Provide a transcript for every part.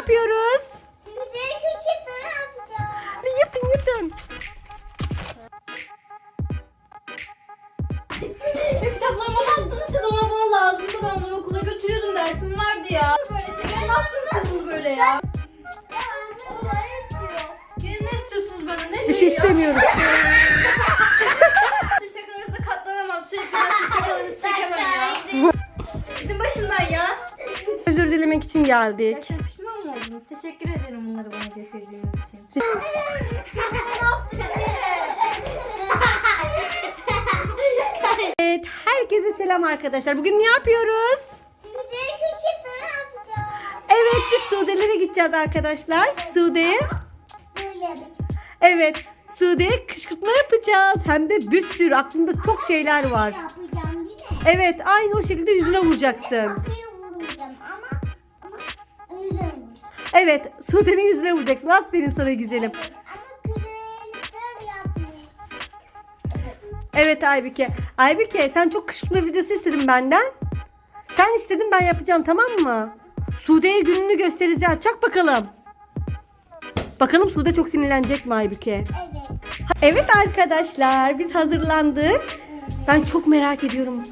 yapıyoruz? Güzel küçük ne yapacağız? Yırtın yırtın. Kitaplarıma ne yaptınız siz? Ona bana lazımdı. Ben onları okula götürüyordum. Dersim vardı ya. Böyle şeyler ne yaptınız siz bunu böyle ya? Ne istiyorsunuz benden? Ne Bir şey ya? istemiyorum. Siz şakalarınıza katlanamam. Sürekli ben siz şakalarınızı çekemem ya. Gidin başımdan ya. Özür dilemek için geldik. Teşekkür ederim bunları bana getirdiğiniz için. Evet, herkese selam arkadaşlar. Bugün ne yapıyoruz? Evet, biz Sude'lere gideceğiz arkadaşlar. Yapacağız. Evet, Sude'ye kışkırtma yapacağız. Hem de bir sürü aklımda çok şeyler var. Evet, aynı o şekilde yüzüne vuracaksın. Evet, Sude'nin yüzüne vuracaksın. Aferin sana güzelim. Evet Aybüke. Aybüke sen çok kışkırtma videosu istedin benden. Sen istedin ben yapacağım tamam mı? Sude'ye gününü göstereceğiz. Çak bakalım. Bakalım Sude çok sinirlenecek mi Aybüke? Evet. Evet arkadaşlar biz hazırlandık. Ben çok merak ediyorum.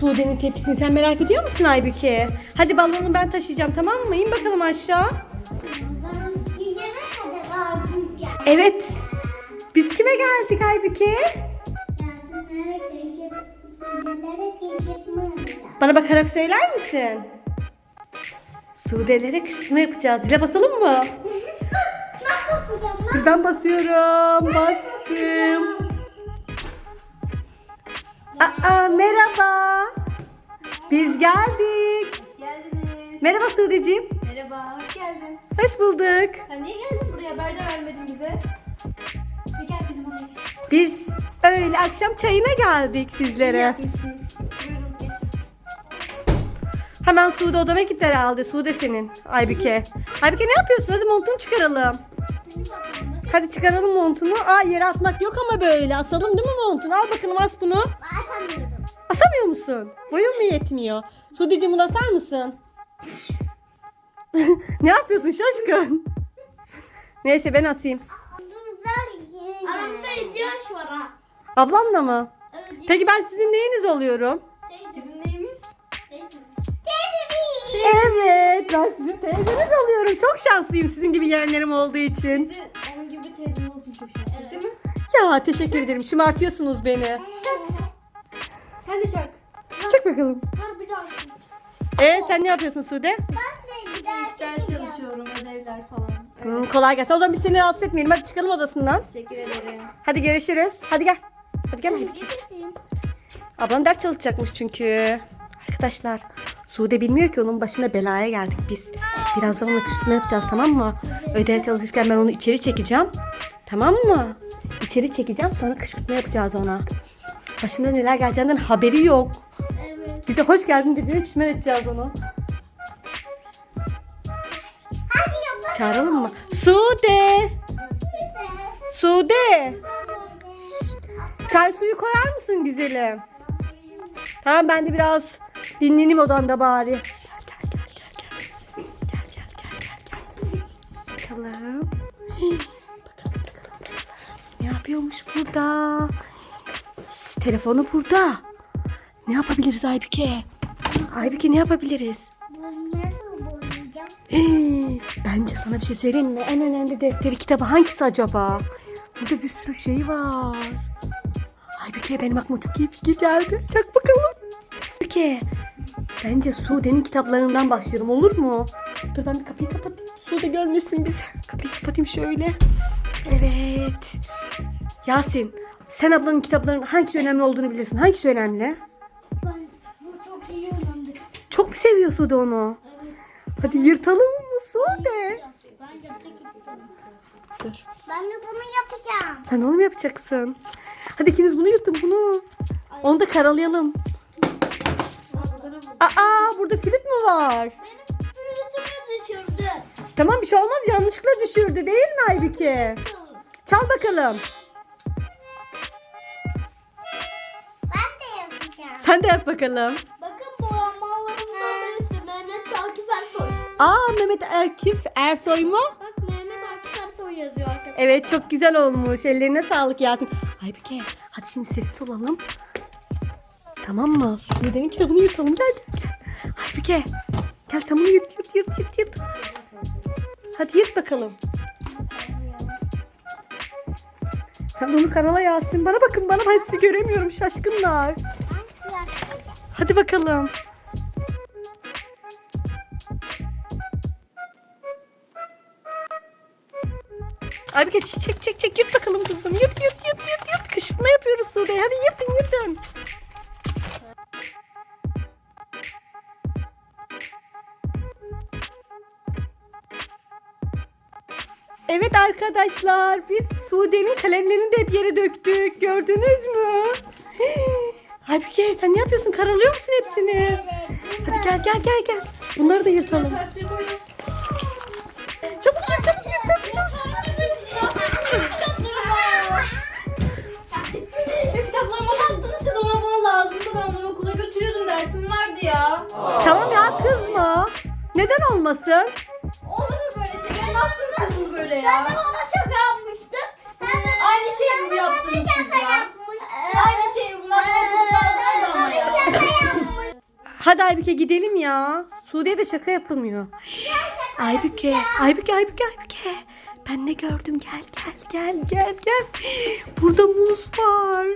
Sude'nin tepkisini sen merak ediyor musun Aybüke? Hadi balonu ben taşıyacağım tamam mı? İn bakalım aşağı. Ben. Evet. Biz kime geldik Aybüke? Bana bakarak söyler misin? Sude'lere kışkırtma yapacağız. Zile basalım mı? Lan? Ben basıyorum. Bastım. Aa, merhaba. Biz geldik. Hoş geldiniz. Merhaba Sude'ciğim. Merhaba, hoş geldin. Hoş bulduk. Sen niye geldin buraya? Haber de vermedin bize. Bir gel bizim odaya. Biz öyle akşam çayına geldik İyi sizlere. yapmışsınız. Buyurun geçin. Hemen Sude odama gitti herhalde. Sude senin. Aybüke. Aybüke ne yapıyorsun? Hadi montunu çıkaralım. Hadi çıkaralım montunu. Aa yere atmak yok ama böyle. Asalım değil mi montunu? Al bakalım as bunu. Atamıyorum. Asamıyor musun? Boyun mu yetmiyor? Sudeciğim bunu asar mısın? ne yapıyorsun şaşkın? Neyse ben asayım. Aramızda ihtiyaç var ha. Ablanla mı? Evet. Peki ben sizin neyiniz oluyorum? Bizim neyimiz? Teyzemi. Evet ben sizin teyzeniz oluyorum. Çok şanslıyım sizin gibi yeğenlerim olduğu için. Biz de onun gibi teyzem olsun çok şanslıyız değil mi? Ya teşekkür ederim. Şımartıyorsunuz beni. Sen de çak. Çık bakalım. Var bir daha. Ee sen ne yapıyorsun Sude? Ben de. İş ders çalışıyorum, ödevler falan. Evet. Hmm, kolay gelsin. O zaman biz seni rahatsız etmeyelim. Hadi çıkalım odasından. Teşekkür ederim. Hadi görüşürüz. Hadi gel. Hadi gel. Ablan ders çalışacakmış çünkü. Arkadaşlar Sude bilmiyor ki onun başına belaya geldik biz. Birazdan onunla kışkırtma yapacağız tamam mı? Ödev çalışırken ben onu içeri çekeceğim. Tamam mı? İçeri çekeceğim sonra kışkırtma yapacağız ona. Başına neler geleceğinden haberi yok. Evet. Bize hoş geldin dediğine pişman edeceğiz onu. Çağıralım mı? Sude! Sude! Şşt! Çay suyu koyar mısın güzelim? Tamam ben de biraz dinleneyim odanda bari. Bakalım bakalım bakalım. Ne yapıyormuş burada? Telefonu burada. Ne yapabiliriz Aybüke? Aybüke ne yapabiliriz? Ee, bence sana bir şey söyleyeyim mi? En önemli defteri kitabı hangisi acaba? Burada bir sürü şey var. Ay bir kere benim aklıma çok iyi fikir geldi. Çak bakalım. Peki. Bence Sude'nin kitaplarından başlayalım olur mu? Dur ben bir kapıyı kapatayım. Sude görmesin bizi. Kapıyı kapatayım şöyle. Evet. Yasin sen ablanın kitaplarının hangisi önemli olduğunu bilirsin. Hangisi önemli? Ben bu çok iyi öğrendim. Çok mu seviyor Sude onu? Hadi yırtalım mı Sude? Ben gerçekten Dur. Ben de bunu yapacağım. Sen onu mu yapacaksın? Hadi ikiniz bunu yırtın bunu. Onu da karalayalım. Aa burada flüt mü var? Flütümü düşürdü. Tamam bir şey olmaz yanlışlıkla düşürdü değil mi Aybüke? Çal bakalım. Sen de yap bakalım. Bakın bu mallarımızdan birisi Mehmet Akif Ersoy. Aa Mehmet Akif Ersoy mu? Bak Mehmet Akif Ersoy yazıyor arkasında. Evet çok güzel olmuş. Ellerine sağlık Yasin. Aybüke hadi şimdi sessiz olalım. Tamam mı? Sude'nin kitabını yırtalım. Gel gel gel. Aybüke gel sen bunu yırt yırt yırt yırt yırt. Hadi yırt bakalım. Sen onu karala Yasin. Bana bakın bana ben sizi göremiyorum şaşkınlar. Hadi bakalım. Aybüke çek çek çek yırt bakalım kızım. Yırt yırt yırt yırt yırt. Kışırtma yapıyoruz Sude. Hadi yırtın yırtın. Evet arkadaşlar biz Sude'nin kalemlerini de hep yere döktük. Gördünüz mü? Aybüke sen ne yapıyorsun? Karalıyor musun hepsini? Hadi gel gel gel gel. Bunları da yırtalım. Çabuk yırt çabuk yırt çabuk çabuk. Ya kitaplarıma ne yaptınız siz? Ona bana lazımdı. Ben onları okula götürüyordum. Dersim vardı ya. Tamam ya kızma. Neden olmasın? Aybüke gidelim ya. Sude'ye de şaka yapılmıyor. Aybüke, Aybüke, Aybüke, Aybüke. Ben ne gördüm? Gel, gel, gel, gel, gel. Burada muz var.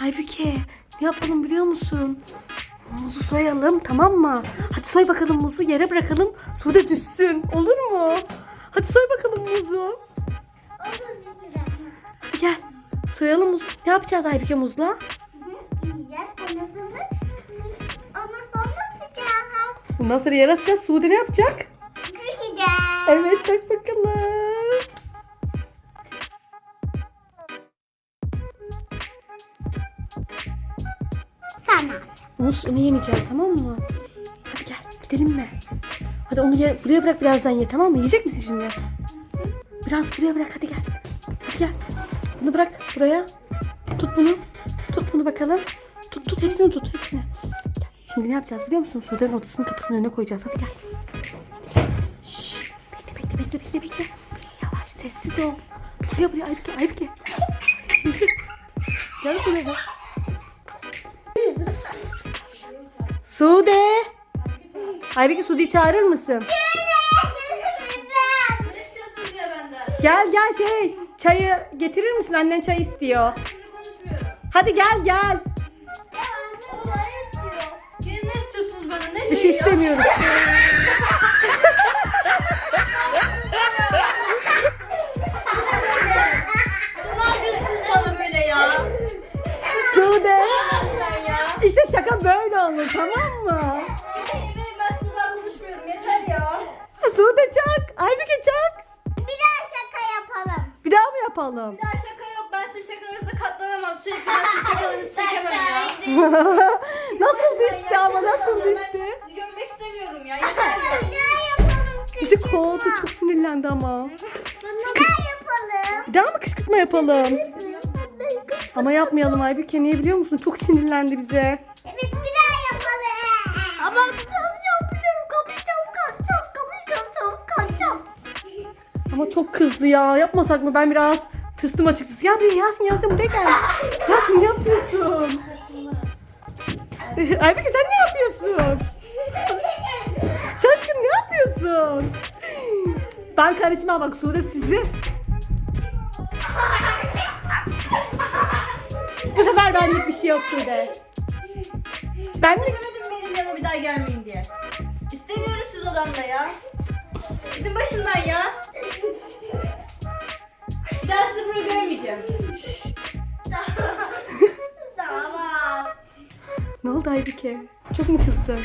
Aybüke, ne yapalım biliyor musun? Muzu soyalım tamam mı? Hadi soy bakalım muzu yere bırakalım. Sude düşsün. Olur mu? Hadi soy bakalım muzu. Hadi gel. Soyalım muzu. Ne yapacağız Aybüke muzla? Bundan sonra yer atacağız. Sude ne yapacak? Kışacağız. Evet bak bakalım. Sana. Muz onu yemeyeceğiz tamam mı? Hadi gel gidelim mi? Hadi onu ye, buraya bırak birazdan ye tamam mı? Yiyecek misin şimdi? Biraz buraya bırak hadi gel. Hadi gel. Bunu bırak buraya. Tut bunu. Tut bunu bakalım. Tut tut hepsini tut hepsini. Şimdi ne yapacağız biliyor musun? Sude'nin odasının kapısının önüne koyacağız. Hadi gel. Şşş. Bekle bekle bekle bekle bekle. Yavaş sessiz ol. Buraya buraya Aybüke Aybüke. gel buraya. Sude. Aybüke Sude'yi çağırır mısın? Gel gel şey çayı getirir misin? Annen çay istiyor. Hadi gel gel. Bir şey istemiyorum. Ne yapıyorsunuz bana böyle ya? Sude. Sen ya. İşte şaka böyle olur tamam mı? Ben sizinle daha konuşmuyorum. Yeter ya. Sude çak. Aybüke çak. Bir daha şaka yapalım. Bir daha mı yapalım? Bir daha şaka. Ben sizin şakalarınıza katlanamam. Sürekli ben sizin şakalarınızı çekemem ya. nasıl düştü ya, ama nasıl düştü? Sizi görmek istemiyorum ya. Yeter ya. Bir daha yapalım. Bizi kovdu çok sinirlendi ama. Bir daha yapalım. Bir daha mı kışkırtma yapalım? Ama yapmayalım Aybüke niye biliyor musun? Çok sinirlendi bize. Evet bir daha yapalım. Ama kapacağım biliyorum kapacağım kaçacağım kapacağım çalıp kaçacağım. Ama çok kızdı ya. Yapmasak mı? Ben biraz tırstım açıkçası. Ya buraya Yasin Yasin buraya gel. Yasin ne yapıyorsun? Aybüke sen ne yapıyorsun? Şaşkın ne yapıyorsun? Ben karışmam bak Sude sizi. Bu sefer benlik bir şey yok Sude. Ben de Demedim benim yanıma bir daha gelmeyin diye. İstemiyorum siz odamda ya. Oldu Aybüke? Çok mu kızdın?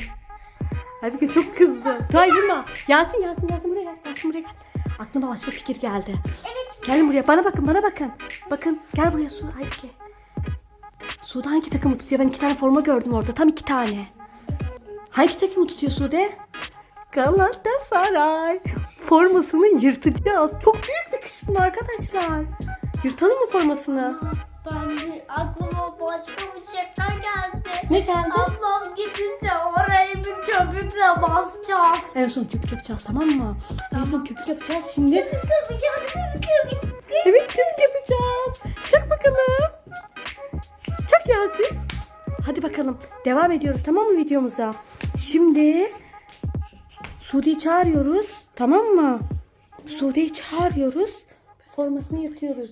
Aybüke çok kızdı. Tay vurma. Yasin Yasin Yasin buraya gel. Yasin buraya gel. Aklıma başka fikir geldi. Evet. Gelin buraya. Bana bakın bana bakın. Bakın gel buraya Su Aybüke. Sude hangi takımı tutuyor? Ben iki tane forma gördüm orada. Tam iki tane. Hangi takımı tutuyor Sude? Galatasaray. Formasını yırtacağız. Çok büyük bir kışkırtma arkadaşlar. Yırtalım mı formasını? Ben de aklıma başka bir şaka geldi. Ne geldi? Ablam gidince orayı bir köpükle basacağız. En son köpük yapacağız tamam mı? En son köpük yapacağız şimdi. Köpeceğiz, köpük, Evet köpük yapacağız. Çak bakalım. Çak Yasin. Hadi bakalım. Devam ediyoruz tamam mı videomuza? Şimdi Sude'yi çağırıyoruz. Tamam mı? Sude'yi çağırıyoruz. Formasını yırtıyoruz.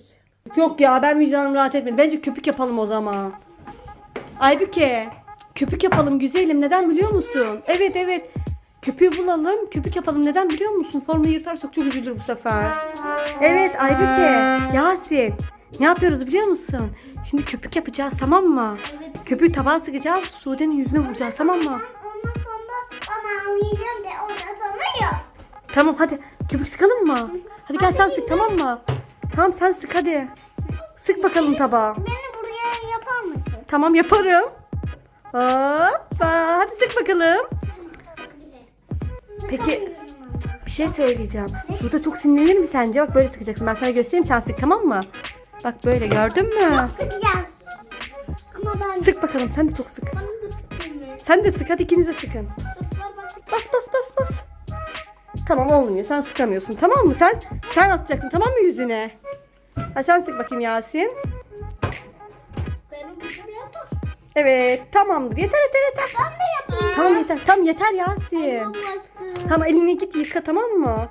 Yok ya ben vicdanım rahat etmedi. Bence köpük yapalım o zaman. Aybüke. Köpük yapalım güzelim. Neden biliyor musun? Evet evet. Köpüğü bulalım. Köpük yapalım. Neden biliyor musun? Formayı yırtarsak çok üzülür bu sefer. Evet Aybüke. Yasin. Ne yapıyoruz biliyor musun? Şimdi köpük yapacağız tamam mı? Köpüğü tabağa sıkacağız. Sude'nin yüzüne vuracağız tamam mı? Ondan sonra bana oynayacağım de ondan sonra yok. Tamam hadi. Köpük sıkalım mı? Hadi gel sen sık tamam mı? Tamam sen sık hadi. Sık bakalım tabağa. Tamam yaparım. Hoppa. Hadi sık bakalım. Peki bir şey söyleyeceğim. Suda çok sinirlenir mi sence? Bak böyle sıkacaksın. Ben sana göstereyim sen sık tamam mı? Bak böyle gördün mü? Sıkacağız. Ama ben Sık bakalım sen de çok sık. Sen de sık hadi ikiniz de sıkın. Bas bas bas bas. Tamam olmuyor sen sıkamıyorsun tamam mı? Sen sen atacaksın tamam mı yüzüne? Hadi sen sık bakayım Yasin. Evet tamamdır yeter yeter yeter. Ben de yapayım. Tamam yeter. Tamam yeter Yasin. Tamam elini git yıka tamam mı?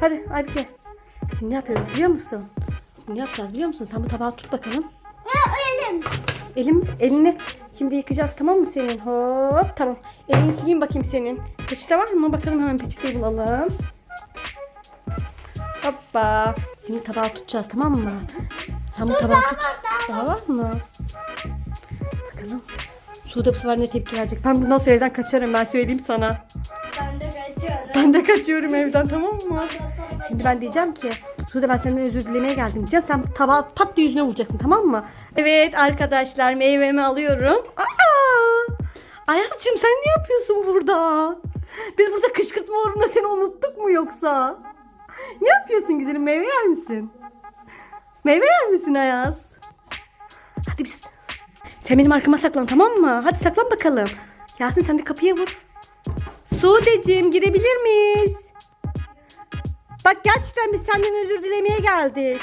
Hadi Aybüke. Şimdi ne yapıyoruz biliyor musun? Ne yapacağız biliyor musun? Sen bu tabağı tut bakalım. Ya elim. Elim, elini şimdi yıkayacağız tamam mı senin? Hop tamam. Elini sileyim bakayım senin. Peçete var mı? Bakalım hemen peçeteyi bulalım. Hoppa. Şimdi tabağı tutacağız tamam mı? Sen bu tabağı tut. Daha var mı? Bakalım. Suda bu sefer ne tepki verecek? Ben bundan sonra evden kaçarım ben söyleyeyim sana. Ben de kaçıyorum. Ben de kaçıyorum evden tamam mı? Şimdi ben diyeceğim ki Sude ben senden özür dilemeye geldim diyeceğim. Sen tabağı pat diye yüzüne vuracaksın tamam mı? Evet arkadaşlar meyvemi alıyorum. Aa! Ayaz'cığım sen ne yapıyorsun burada? Biz burada kışkırtma uğruna seni unuttuk mu yoksa? Ne yapıyorsun güzelim meyve yer misin? Meyve yer misin Ayaz? Hadi biz... Sen benim arkama saklan tamam mı? Hadi saklan bakalım. Yasin sen de kapıya vur. Sude'cim girebilir miyiz? Bak gerçekten biz senden özür dilemeye geldik.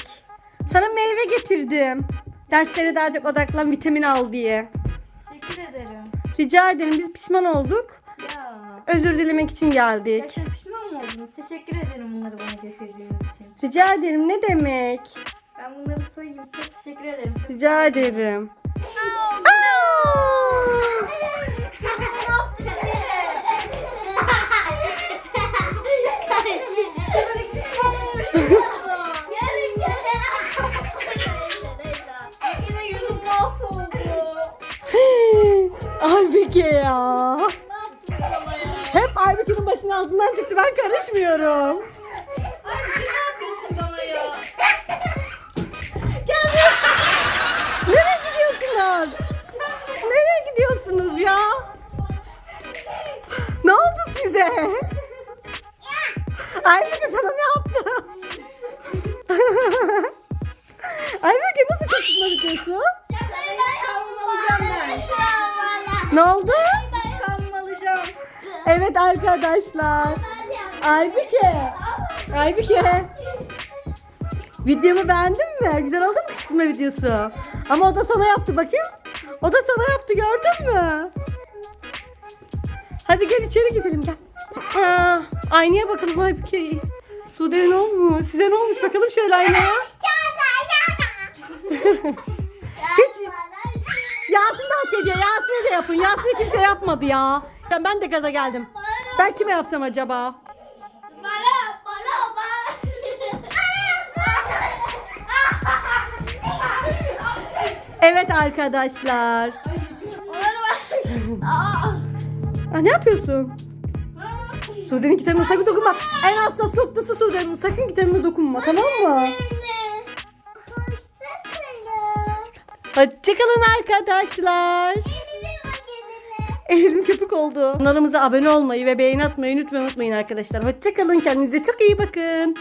Sana meyve getirdim. Derslere daha çok odaklan vitamin al diye. Teşekkür ederim. Rica ederim biz pişman olduk. Ya. Özür dilemek için geldik. Gerçekten pişman mı oldunuz? Teşekkür ederim bunları bana getirdiğiniz için. Rica ederim ne demek? Ben bunları soyayım. Çok teşekkür ederim. Çok Rica ederim. Aa! Yine yüzüm mahvoldu. Aybüke ya. Ne yaptın sana ya? Hep Aybüke'nin başının altından çıktı ben karışmıyorum. Arkadaşlar. Aybüke. Aybüke. Videomu beğendin mi? Güzel oldu mu kışkırtma videosu? Ama o da sana yaptı bakayım. O da sana yaptı gördün mü? Hadi gel içeri gidelim gel. Aa, aynaya bakalım Aybüke. Sude ne olmuş? Size ne olmuş bakalım şöyle aynaya. Hiç Yasin de hak ediyor. Yasin'e de yapın. Yasin'e kimse yapmadı ya. Ben, ben de gaza geldim. Ben kime yapsam acaba? Bana, bana, bana. Evet arkadaşlar. Aa, ne yapıyorsun? Sude'nin kitabına sakın dokunma. En hassas noktası Sude'nin. Sakın kitabına dokunma tamam mı? Hoşçakalın arkadaşlar. Elim köpük oldu. Kanalımıza abone olmayı ve beğeni atmayı lütfen unutmayın arkadaşlar. Hoşçakalın. Kendinize çok iyi bakın.